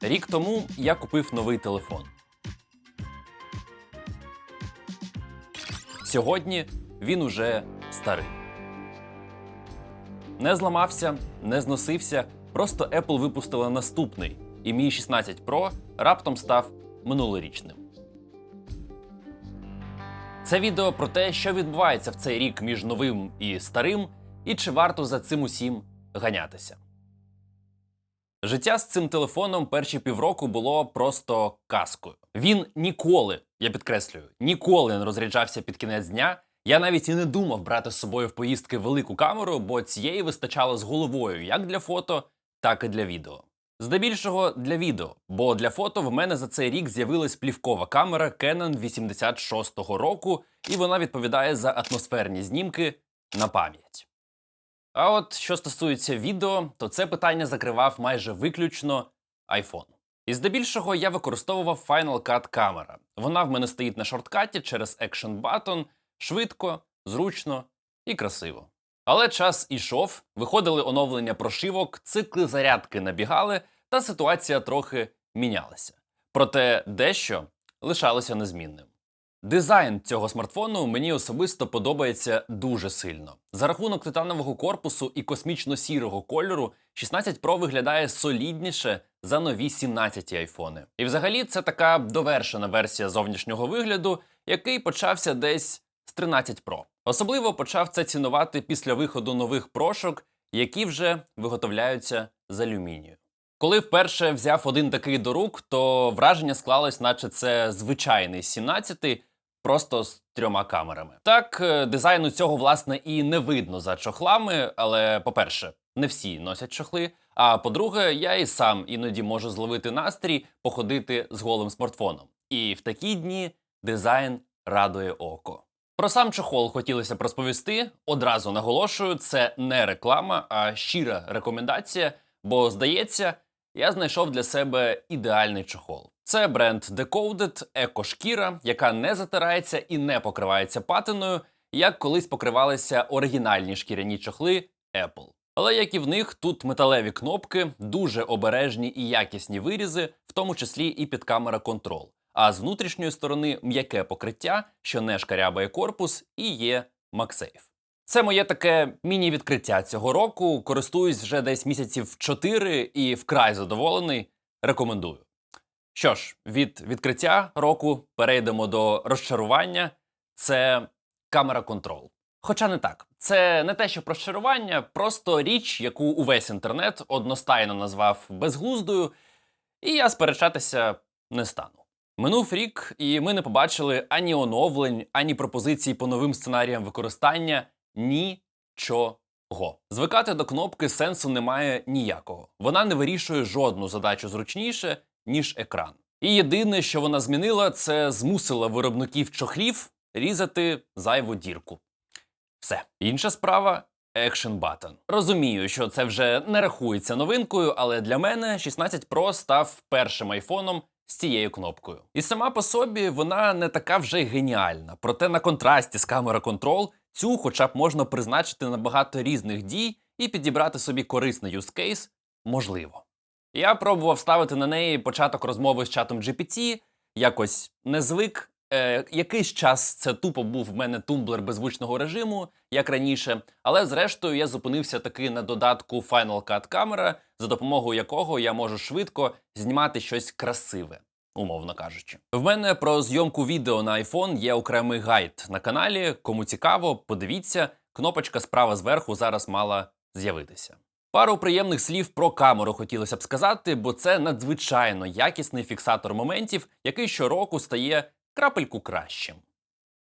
Рік тому я купив новий телефон. Сьогодні він уже старий. Не зламався, не зносився. Просто Apple випустила наступний, і мій 16 Pro раптом став минулорічним. Це відео про те, що відбувається в цей рік між новим і старим, і чи варто за цим усім ганятися. Життя з цим телефоном перші півроку було просто казкою. Він ніколи, я підкреслюю, ніколи не розряджався під кінець дня. Я навіть і не думав брати з собою в поїздки велику камеру, бо цієї вистачало з головою як для фото, так і для відео. Здебільшого для відео, бо для фото в мене за цей рік з'явилась плівкова камера Canon 86-го року, і вона відповідає за атмосферні знімки на пам'ять. А от що стосується відео, то це питання закривав майже виключно iPhone. І здебільшого я використовував Final Cut Camera. Вона в мене стоїть на шорткаті через Action Button, швидко, зручно і красиво. Але час ішов, виходили оновлення прошивок, цикли зарядки набігали, та ситуація трохи мінялася. Проте дещо лишалося незмінним. Дизайн цього смартфону мені особисто подобається дуже сильно. За рахунок титанового корпусу і космічно-сірого кольору, 16 Pro виглядає солідніше за нові 17 айфони. І взагалі це така довершена версія зовнішнього вигляду, який почався десь з 13 Pro. Особливо почав це цінувати після виходу нових прошок, які вже виготовляються з алюмінію. Коли вперше взяв один такий до рук, то враження склалось, наче це звичайний 17 просто з трьома камерами. Так, е, дизайну цього власне і не видно за чохлами, але по-перше, не всі носять чохли. А по-друге, я і сам іноді можу зловити настрій походити з голим смартфоном. І в такі дні дизайн радує око. Про сам чохол хотілося б розповісти. Одразу наголошую, це не реклама, а щира рекомендація. Бо, здається, я знайшов для себе ідеальний чохол. Це бренд Decoded екошкіра, яка не затирається і не покривається патиною, як колись покривалися оригінальні шкіряні чохли Apple. Але як і в них, тут металеві кнопки, дуже обережні і якісні вирізи, в тому числі і під камера контрол. А з внутрішньої сторони м'яке покриття, що не шкарябає корпус, і є MagSafe. Це моє таке міні-відкриття цього року. Користуюсь вже десь місяців 4 і вкрай задоволений. Рекомендую. Що ж, від відкриття року перейдемо до розчарування. Це камера контрол. Хоча не так, це не те, що розчарування, просто річ, яку увесь інтернет одностайно назвав безглуздою, і я сперечатися не стану. Минув рік, і ми не побачили ані оновлень, ані пропозицій по новим сценаріям використання нічого. Звикати до кнопки сенсу немає ніякого. Вона не вирішує жодну задачу зручніше, ніж екран. І єдине, що вона змінила, це змусила виробників чохлів різати зайву дірку. Все. Інша справа Action Button. Розумію, що це вже не рахується новинкою, але для мене 16 Pro став першим айфоном з цією кнопкою. І сама по собі вона не така вже геніальна. Проте на контрасті з камера Control цю хоча б можна призначити на багато різних дій і підібрати собі корисний case можливо. Я пробував ставити на неї початок розмови з чатом GPT, якось не звик. Е, якийсь час це тупо був в мене тумблер беззвучного режиму, як раніше, але зрештою я зупинився таки на додатку Final Cut Camera, за допомогою якого я можу швидко знімати щось красиве, умовно кажучи. В мене про зйомку відео на iPhone є окремий гайд на каналі. Кому цікаво, подивіться, кнопочка справа зверху зараз мала з'явитися. Пару приємних слів про камеру хотілося б сказати, бо це надзвичайно якісний фіксатор моментів, який щороку стає крапельку кращим.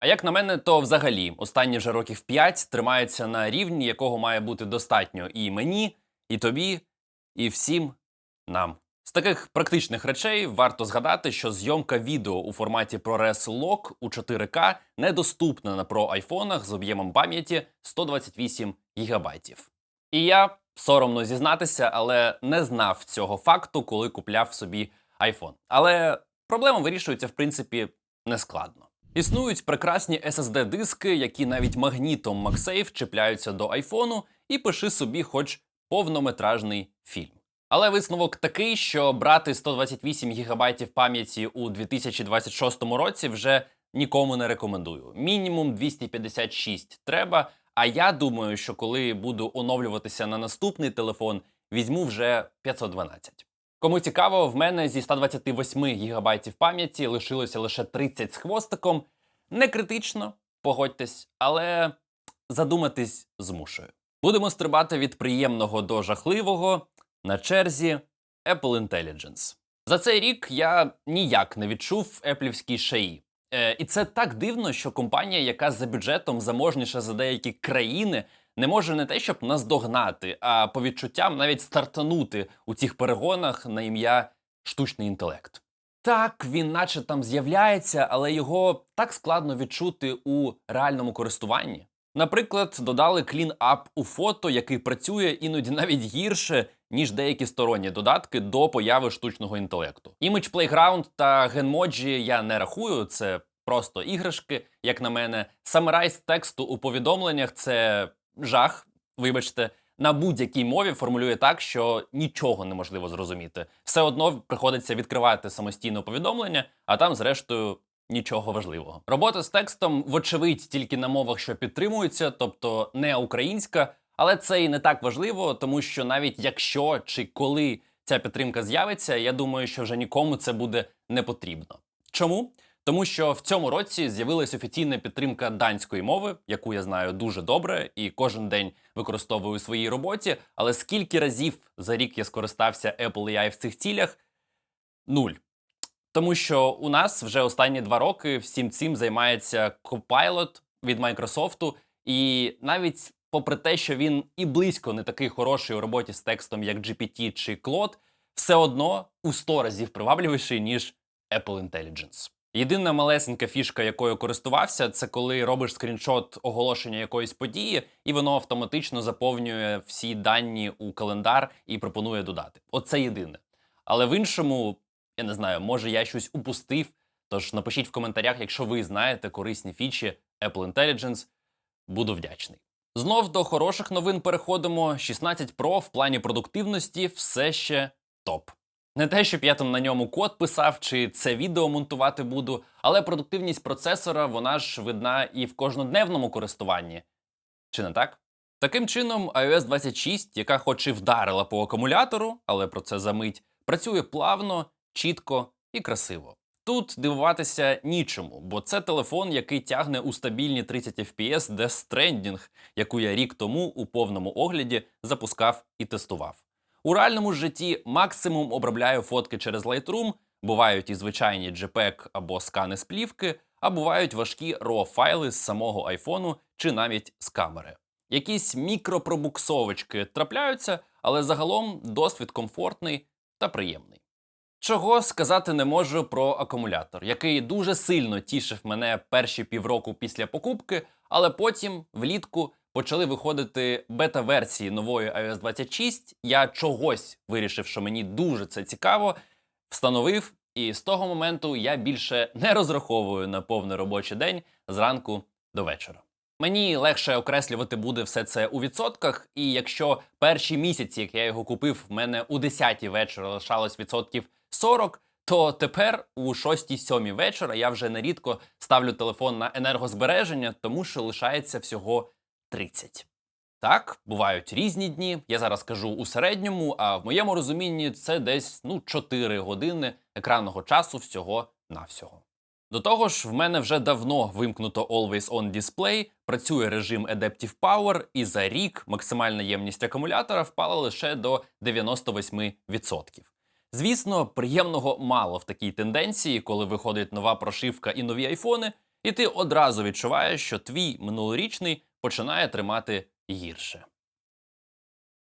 А як на мене, то взагалі останні вже років 5 тримається на рівні, якого має бути достатньо і мені, і тобі, і всім нам. З таких практичних речей варто згадати, що зйомка відео у форматі ProRes Log у 4К недоступна на Pro айфонах з об'ємом пам'яті 128 ГБ. І я соромно зізнатися, але не знав цього факту, коли купляв собі iPhone. Але проблема вирішується, в принципі, нескладно. Існують прекрасні SSD-диски, які навіть магнітом MagSafe чіпляються до айфону, і пиши собі хоч повнометражний фільм. Але висновок такий, що брати 128 ГБ пам'яті у 2026 році вже нікому не рекомендую. Мінімум 256 треба. А я думаю, що коли буду оновлюватися на наступний телефон, візьму вже 512. Кому цікаво, в мене зі 128 ГБ пам'яті лишилося лише 30 з хвостиком. Не критично, погодьтесь, але задуматись змушую. Будемо стрибати від приємного до жахливого на черзі Apple Intelligence. За цей рік я ніяк не відчув еплівський шаї. Е, і це так дивно, що компанія, яка за бюджетом заможніша за деякі країни, не може не те, щоб наздогнати, а по відчуттям навіть стартанути у цих перегонах на ім'я штучний інтелект. Так, він наче там з'являється, але його так складно відчути у реальному користуванні. Наприклад, додали клін-ап у фото, який працює іноді навіть гірше, ніж деякі сторонні додатки до появи штучного інтелекту. Image Playground та Genmoji я не рахую, це просто іграшки, як на мене. Самарайз тексту у повідомленнях це жах, вибачте. На будь-якій мові формулює так, що нічого неможливо зрозуміти. Все одно приходиться відкривати самостійно повідомлення, а там, зрештою, нічого важливого. Робота з текстом, вочевидь, тільки на мовах, що підтримуються, тобто не українська, але це і не так важливо, тому що навіть якщо чи коли ця підтримка з'явиться, я думаю, що вже нікому це буде не потрібно. Чому? Тому що в цьому році з'явилась офіційна підтримка данської мови, яку я знаю дуже добре і кожен день використовую у своїй роботі. Але скільки разів за рік я скористався Apple AI в цих цілях? Нуль. Тому що у нас вже останні два роки всім цим займається Copilot від Microsoft, і навіть попри те, що він і близько не такий хороший у роботі з текстом, як GPT чи Claude, все одно у 100 разів привабливіший, ніж Apple Intelligence. Єдина малесенька фішка, якою користувався, це коли робиш скріншот оголошення якоїсь події, і воно автоматично заповнює всі дані у календар і пропонує додати. Оце єдине. Але в іншому, я не знаю, може я щось упустив. Тож напишіть в коментарях, якщо ви знаєте корисні фічі Apple Intelligence, буду вдячний. Знов до хороших новин переходимо. 16 Pro в плані продуктивності все ще топ. Не те, щоб я там на ньому код писав чи це відео монтувати буду, але продуктивність процесора вона ж видна і в кожнодневному користуванні. Чи не так? Таким чином, iOS 26, яка хоч і вдарила по акумулятору, але про це за мить, працює плавно, чітко і красиво. Тут дивуватися нічому, бо це телефон, який тягне у стабільні 30 FPS Death Stranding, яку я рік тому у повному огляді запускав і тестував. У реальному житті максимум обробляю фотки через Lightroom, бувають і звичайні JPEG або скани з плівки, а бувають важкі raw файли з самого айфону чи навіть з камери. Якісь мікропробуксовочки трапляються, але загалом досвід комфортний та приємний. Чого сказати не можу про акумулятор, який дуже сильно тішив мене перші півроку після покупки, але потім влітку почали виходити бета-версії нової iOS 26. Я чогось вирішив, що мені дуже це цікаво, встановив, і з того моменту я більше не розраховую на повний робочий день зранку до вечора. Мені легше окреслювати буде все це у відсотках, і якщо перші місяці, як я його купив, в мене у 10 вечора лишалось відсотків 40, то тепер у 6-7 вечора я вже нерідко ставлю телефон на енергозбереження, тому що лишається всього 30. Так, бувають різні дні. Я зараз кажу у середньому, а в моєму розумінні це десь ну 4 години екранного часу всього навсього. До того ж, в мене вже давно вимкнуто Always On Display, працює режим Adaptive Power, і за рік максимальна ємність акумулятора впала лише до 98%. Звісно, приємного мало в такій тенденції, коли виходить нова прошивка і нові айфони, і ти одразу відчуваєш, що твій минулорічний починає тримати гірше.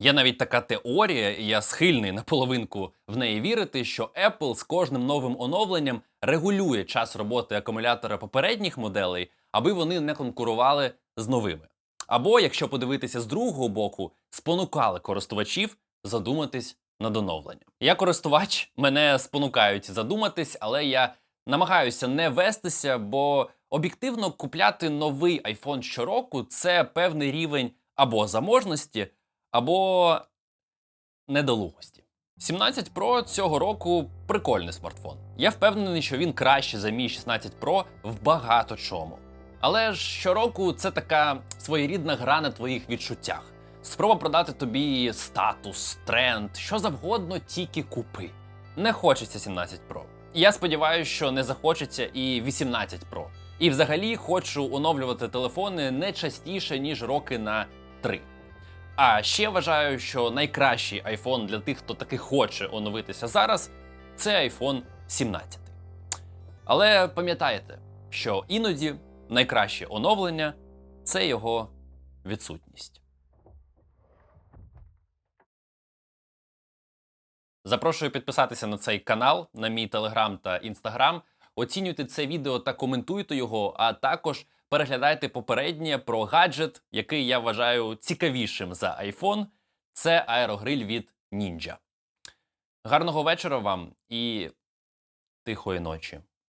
Є навіть така теорія, і я схильний на половинку в неї вірити, що Apple з кожним новим оновленням регулює час роботи акумулятора попередніх моделей, аби вони не конкурували з новими. Або, якщо подивитися з другого боку, спонукали користувачів задуматись над оновленням. Я користувач, мене спонукають задуматись, але я намагаюся не вестися, бо об'єктивно купляти новий iPhone щороку це певний рівень або заможності, або недолугості. 17 Pro цього року прикольний смартфон. Я впевнений, що він краще за мій 16 Pro в багато чому. Але ж щороку це така своєрідна гра на твоїх відчуттях. Спроба продати тобі статус, тренд, що завгодно, тільки купи. Не хочеться 17 Pro. Я сподіваюся, що не захочеться і 18 Pro. І взагалі хочу оновлювати телефони не частіше, ніж роки на 3. А ще вважаю, що найкращий iPhone для тих, хто таки хоче оновитися зараз, це iPhone 17. Але пам'ятайте, що іноді найкраще оновлення це його відсутність. Запрошую підписатися на цей канал, на мій телеграм та інстаграм. Оцінюйте це відео та коментуйте його, а також переглядайте попереднє про гаджет, який я вважаю цікавішим за iPhone. Це аерогриль від Ninja. Гарного вечора вам і тихої ночі.